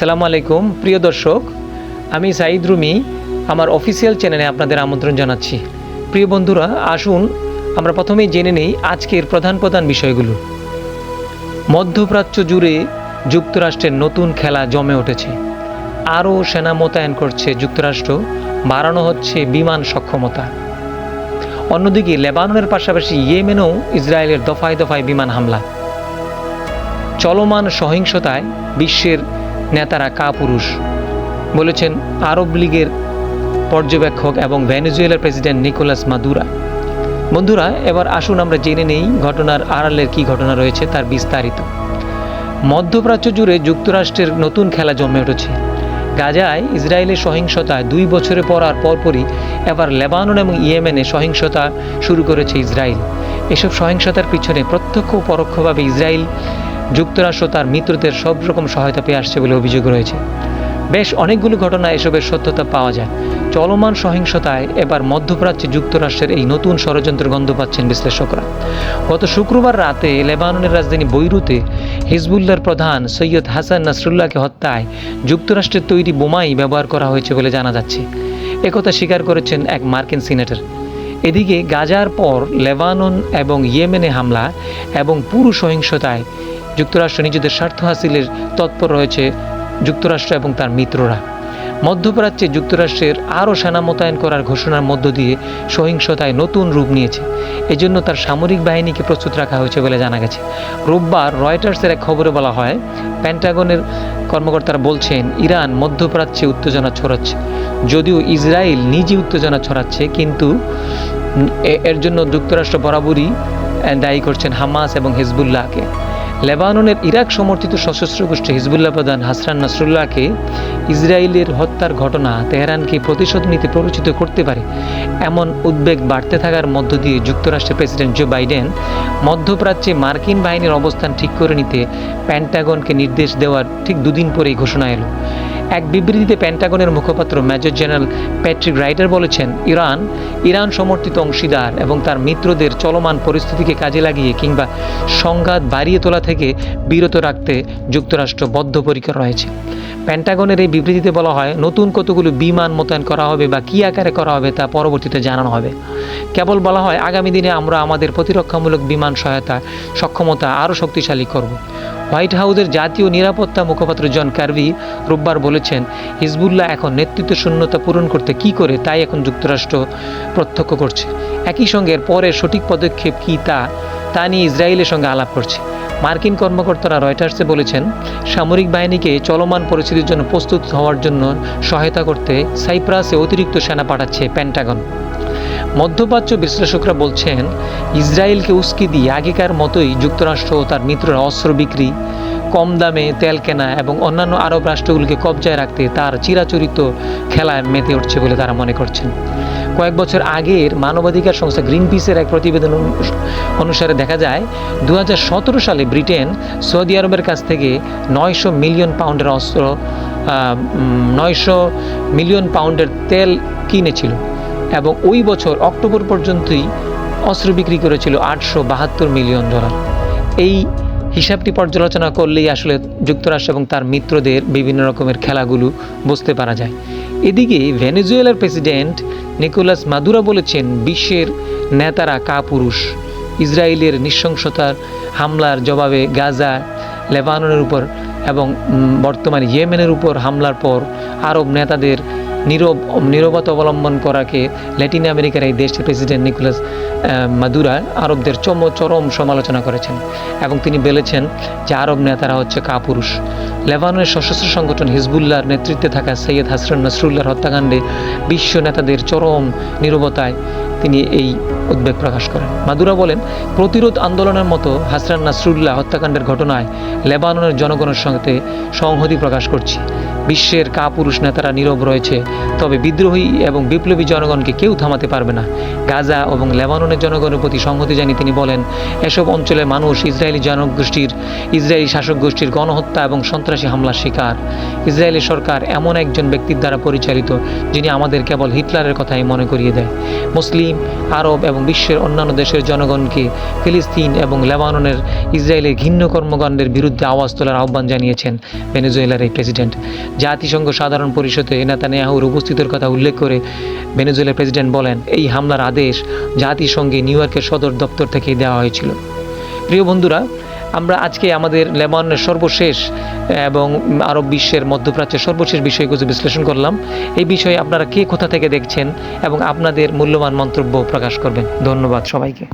আসসালামু আলাইকুম, প্রিয় দর্শক। আমি সাইদ রুমি, আমার অফিসিয়াল চ্যানেলে আপনাদের আমন্ত্রণ জানাচ্ছি। প্রিয় বন্ধুরা, আসুন আমরা প্রথমেই জেনে নেই আজকের প্রধান প্রধান বিষয়গুলো। মধ্যপ্রাচ্য জুড়ে যুক্তরাষ্ট্রের নতুন খেলা জমে উঠেছে। আরও সেনা মোতায়েন করছে যুক্তরাষ্ট্র, বাড়ানো হচ্ছে বিমান সক্ষমতা। অন্যদিকে, লেবাননের পাশাপাশি ইয়েমেনেও ইসরায়েলের দফায় দফায় বিমান হামলা। চলমান সহিংসতায় বিশ্বের নেতারা কাপুরুষ। বলেছেন, আরব লীগের পর্যবেক্ষক এবং ভেনেজুয়েলার প্রেসিডেন্ট নিকোলাস মাদুরা। বন্ধুরা, এবার আসুন আমরা জেনে নেই ঘটনার আড়ালের কী ঘটনা রয়েছে তার বিস্তারিত। মধ্যপ্রাচ্য জুড়ে যুক্তরাষ্ট্রের নতুন খেলা জমে উঠেছে। গাজায় ইসরায়েলের সহিংসতায় দুই বছরে পড়ার পরপরই এবার লেবানন এবং ইয়েমেনে সহিংসতা শুরু করেছে ইসরায়েল। এসব সহিংসতার পিছনে প্রত্যক্ষ ও পরোক্ষভাবে ইসরায়েল যুক্তরাষ্ট্র তার মিত্রদের সব রকম সহায়তা পেয়ে আসছে বলে অভিযোগ রয়েছে। বেশ অনেকগুলো ঘটনা এসবের সত্যতা পাওয়া যায়। চলমান সহিংসতায় এবার মধ্যপ্রাচ্যে যুক্তরাষ্ট্রের এই নতুন ষড়যন্ত্রের গন্ধ পাচ্ছেন বিশ্লেষকরা। গত শুক্রবার রাতে লেবাননের রাজধানী বৈরুতে হিজবুল্লার প্রধান সৈয়দ হাসান নাসরুল্লাহকে হত্যায় যুক্তরাষ্ট্রের তৈরি বোমাই ব্যবহার করা হয়েছে বলে জানা যাচ্ছে। একথা স্বীকার করেছেন এক মার্কিন সিনেটর। এদিকে গাজার পর লেবানন এবং ইয়েমেনে হামলা এবং পুরো সহিংসতায় যুক্তরাষ্ট্র নিজেদের স্বার্থ হাসিলের তৎপর রয়েছে যুক্তরাষ্ট্র এবং তার মিত্ররা। মধ্যপ্রাচ্যে যুক্তরাষ্ট্রের আরও সেনা মোতায়েন করার ঘোষণার মধ্য দিয়ে সহিংসতায় নতুন রূপ নিয়েছে। এজন্য তার সামরিক বাহিনীকে প্রস্তুত রাখা হয়েছে বলে জানা গেছে। রোববার রয়টার্সের এক খবরে বলা হয় প্যান্টাগনের কর্মকর্তারা বলছেন, ইরান মধ্যপ্রাচ্যে উত্তেজনা ছড়াচ্ছে। যদিও ইসরায়েল নিজে উত্তেজনা ছড়াচ্ছে, কিন্তু এর জন্য যুক্তরাষ্ট্র বরাবরই দায়ী করছেন হামাস এবং হিজবুল্লাহকে। লেবাননের ইরাক সমর্থিত সশস্ত্র গোষ্ঠী হিজবুল্লাহ প্রধান হাসরান নাসরুল্লাহকে ইসরায়েলের হত্যার ঘটনা তেহরানকে প্রতিশোধ নিতে প্ররোচিত করতে পারে। এমন উদ্বেগ বাড়তে থাকার মধ্য দিয়ে যুক্তরাষ্ট্রের প্রেসিডেন্ট জো বাইডেন মধ্যপ্রাচ্যে মার্কিন বাহিনীর অবস্থান ঠিক করে নিতে প্যান্টাগনকে নির্দেশ দেওয়ার ঠিক দুদিন পরেই ঘোষণা এলো। এক বিবৃতিতে প্যান্টাগনের মুখপাত্র মেজর জেনারেল প্যাট্রিক রাইটার বলেছেন, ইরান ইরান সমর্থিত অংশীদার এবং তার মিত্রদের চলমান পরিস্থিতিকে কাজে লাগিয়ে কিংবা সংঘাত বাড়িয়ে তোলা থেকে বিরত রাখতে যুক্তরাষ্ট্র বদ্ধপরিকর রয়েছে। প্যান্টাগনের এই বিবৃতিতে বলা হয়, নতুন কতগুলো বিমান মোতায়েন করা হবে বা কী আকারে করা হবে তা পরবর্তীতে জানানো হবে। কেবল বলা হয়, আগামী দিনে আমরা আমাদের প্রতিরক্ষামূলক বিমান সহায়তা, সক্ষমতা আরও শক্তিশালী করব। হোয়াইট হাউসের জাতীয় নিরাপত্তা মুখপাত্র জন কার্ভি রোববার বলেছেন হিজবুল্লাহ এখন নেতৃত্ব শূন্যতা পূরণ করতে কি করে তাই এখন যুক্তরাষ্ট্র প্রত্যক্ষ করছে। একই সঙ্গে পরের সঠিক পদক্ষেপ কী তা তা নিয়ে ইসরায়েলের সঙ্গে আলাপ করছে। মার্কিন কর্মকর্তারা রয়টার্সে বলেছেন, সামরিক বাহিনীকে চলমান পরিস্থিতির জন্য প্রস্তুত হওয়ার জন্য সহায়তা করতে সাইপ্রাসে অতিরিক্ত সেনা পাঠাচ্ছে প্যান্টাগন। মধ্যপ্রাচ্য বিশ্লেষকরা বলছেন, ইসরায়েলকে উস্কি দিয়ে আগেকার মতোই যুক্তরাষ্ট্র ও তার মিত্ররা অস্ত্র বিক্রি কম দামে তেল কেনা এবং অন্যান্য আরব রাষ্ট্রগুলিকে কবজায় রাখতে তার চিরাচরিত খেলায় মেতে উঠছে বলে তারা মনে করছেন। কয়েক বছর আগের মানবাধিকার সংস্থা গ্রিন পিসের এক প্রতিবেদন অনু- অনুসারে দেখা যায় দু হাজার সতেরো সালে ব্রিটেন সৌদি আরবের কাছ থেকে নয়শো মিলিয়ন পাউন্ডের অস্ত্র নয়শো মিলিয়ন পাউন্ডের তেল কিনেছিল এবং ওই বছর অক্টোবর পর্যন্তই অস্ত্র বিক্রি করেছিল আটশো বাহাত্তর মিলিয়ন ডলার। এই হিসাবটি পর্যালোচনা করলেই আসলে যুক্তরাষ্ট্র এবং তার মিত্রদের বিভিন্ন রকমের খেলাগুলো বুঝতে পারা যায়। এদিকে ভেনেজুয়েলার প্রেসিডেন্ট নিকোলাস মাদুরা বলেছেন, বিশ্বের নেতারা কাপুরুষ। ইসরায়েলের নৃশংসতার হামলার জবাবে গাজা, লেবাননের উপর এবং বর্তমানে ইয়েমেনের উপর হামলার পর আরব নেতাদের নীরব, নীরবতা অবলম্বন করাকে ল্যাটিন আমেরিকার এই দেশটির প্রেসিডেন্ট নিকোলাস মাদুরা আরবদের চম, চরম সমালোচনা করেছেন এবং তিনি বলেছেন যে আরব নেতারা হচ্ছে কাপুরুষ। লেবাননের সশস্ত্র সংগঠন হিজবুল্লাহর নেতৃত্বে থাকা সৈয়দ হাসরান নসরুল্লাহর হত্যাকাণ্ডে বিশ্ব নেতাদের চরম নীরবতায় তিনি এই উদ্বেগ প্রকাশ করেন মাদুরা বলেন, প্রতিরোধ আন্দোলনের মতো হাসরান নাসরুল্লাহ হত্যাকাণ্ডের ঘটনায় লেবাননের জনগণের সঙ্গে সংহতি প্রকাশ করছি। বিশ্বের কাপুরুষ নেতারা নীরব রয়েছে, তবে বিদ্রোহী এবং বিপ্লবী জনগণকে কেউ থামাতে পারবে না। গাজা এবং লেবাননের জনগণের প্রতি সংহতি জানিয়ে তিনি বলেন, এসব অঞ্চলের মানুষ ইসরায়েলি জনগোষ্ঠীর, ইসরায়েলি শাসক গোষ্ঠীর গণহত্যা এবং সন্ত্রাসী হামলার শিকার। ইসরায়েলি সরকার এমন একজন ব্যক্তির দ্বারা পরিচালিত, যিনি আমাদের কেবল হিটলারের কথাই মনে করিয়ে দেয়। মুসলিম, আরব এবং বিশ্বের অন্যান্য দেশের জনগণকে ফিলিস্তিন এবং লেবাননের ইসরায়েলের ঘিন্ন কর্মকাণ্ডের বিরুদ্ধে আওয়াজ তোলার আহ্বান জানিয়েছেন ভেনেজুয়েলার এই প্রেসিডেন্ট। জাতিসংঘ সাধারণ পরিষদে নেতানিয়াহুর উপস্থিতির কথা উল্লেখ করে ভেনেজুয়েলার প্রেসিডেন্ট বলেন, এই হামলার আদেশ জাতিসংঘে নিউ ইয়র্কের সদর দপ্তর থেকে দেওয়া হয়েছিল। প্রিয় বন্ধুরা আমরা আজকে আমাদের লেবাননের সর্বশেষ, এবং আরব বিশ্বের মধ্যপ্রাচ্যের সর্বশেষ বিষয়গুলো বিশ্লেষণ করলাম। এই বিষয়ে আপনারা কে কোথা থেকে দেখছেন এবং আপনাদের মূল্যবান মন্তব্য প্রকাশ করবেন। ধন্যবাদ সবাইকে।